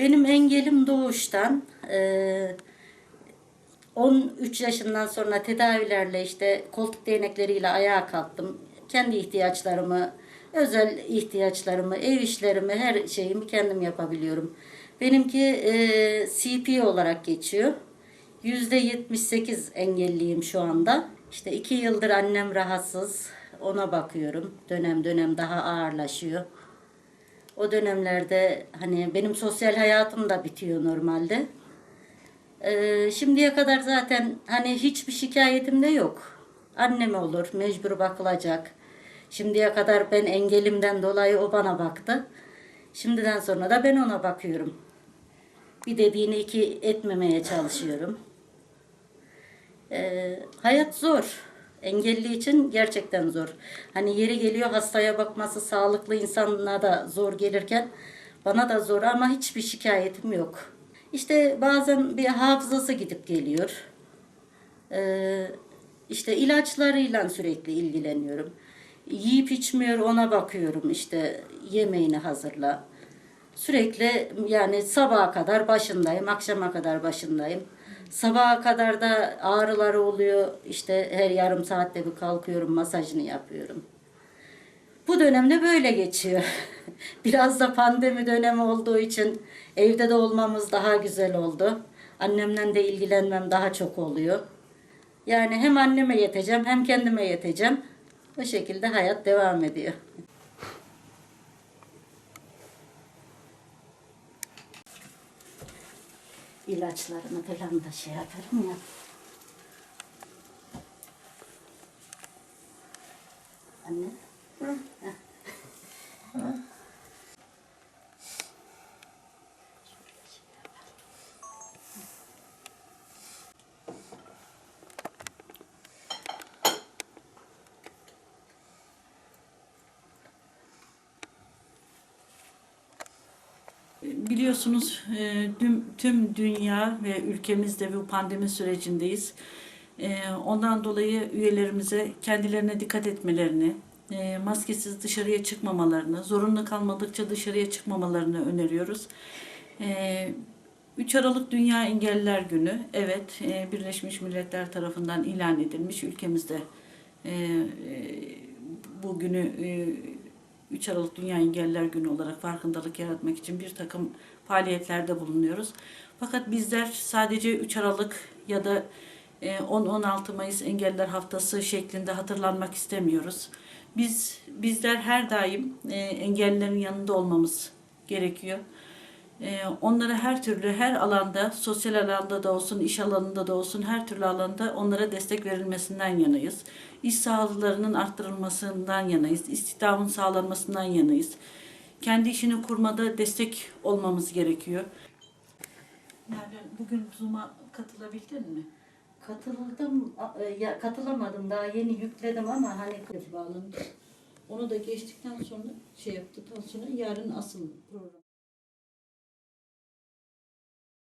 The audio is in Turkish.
Benim engelim doğuştan. Ee, 13 yaşından sonra tedavilerle işte koltuk değnekleriyle ayağa kalktım. Kendi ihtiyaçlarımı, özel ihtiyaçlarımı, ev işlerimi, her şeyimi kendim yapabiliyorum. Benimki e, CP olarak geçiyor. %78 engelliyim şu anda. İşte iki yıldır annem rahatsız. Ona bakıyorum. Dönem dönem daha ağırlaşıyor. O dönemlerde hani benim sosyal hayatım da bitiyor normalde. Ee, şimdiye kadar zaten hani hiçbir şikayetim de yok. Anneme olur, mecbur bakılacak. Şimdiye kadar ben engelimden dolayı o bana baktı. Şimdiden sonra da ben ona bakıyorum. Bir dediğini iki etmemeye çalışıyorum. Ee, hayat zor. Engelli için gerçekten zor. Hani yeri geliyor hastaya bakması sağlıklı insana da zor gelirken bana da zor ama hiçbir şikayetim yok. İşte bazen bir hafızası gidip geliyor. Ee, işte ilaçlarıyla sürekli ilgileniyorum. Yiyip içmiyor ona bakıyorum işte yemeğini hazırla. Sürekli yani sabaha kadar başındayım, akşama kadar başındayım. Sabaha kadar da ağrıları oluyor. İşte her yarım saatte bir kalkıyorum, masajını yapıyorum. Bu dönemde böyle geçiyor. Biraz da pandemi dönemi olduğu için evde de olmamız daha güzel oldu. Annemle de ilgilenmem daha çok oluyor. Yani hem anneme yeteceğim hem kendime yeteceğim. Bu şekilde hayat devam ediyor. İlaçlarını falan da şey yaparım ya. Anne. Biliyorsunuz e, tüm, dünya ve ülkemizde bu pandemi sürecindeyiz. E, Ondan dolayı üyelerimize kendilerine dikkat etmelerini, e, maskesiz dışarıya çıkmamalarını, zorunlu kalmadıkça dışarıya çıkmamalarını öneriyoruz. E, 3 Aralık Dünya Engelliler Günü, evet e, Birleşmiş Milletler tarafından ilan edilmiş ülkemizde e, e, bu günü e, 3 Aralık Dünya Engelliler Günü olarak farkındalık yaratmak için bir takım faaliyetlerde bulunuyoruz. Fakat bizler sadece 3 Aralık ya da e, 10-16 Mayıs Engelliler Haftası şeklinde hatırlanmak istemiyoruz. Biz bizler her daim e, engellilerin yanında olmamız gerekiyor. E, Onlara her türlü, her alanda, sosyal alanda da olsun, iş alanında da olsun, her türlü alanda onlara destek verilmesinden yanayız. İş sahalarının arttırılmasından yanayız, istihdamın sağlanmasından yanayız. Kendi işini kurmada destek olmamız gerekiyor. Yani bugün Zoom'a katılabildin mi? Katıldım, e, ya katılamadım daha yeni yükledim ama hani bağlandı. Onu da geçtikten sonra şey yaptıktan sonra yarın asıl program.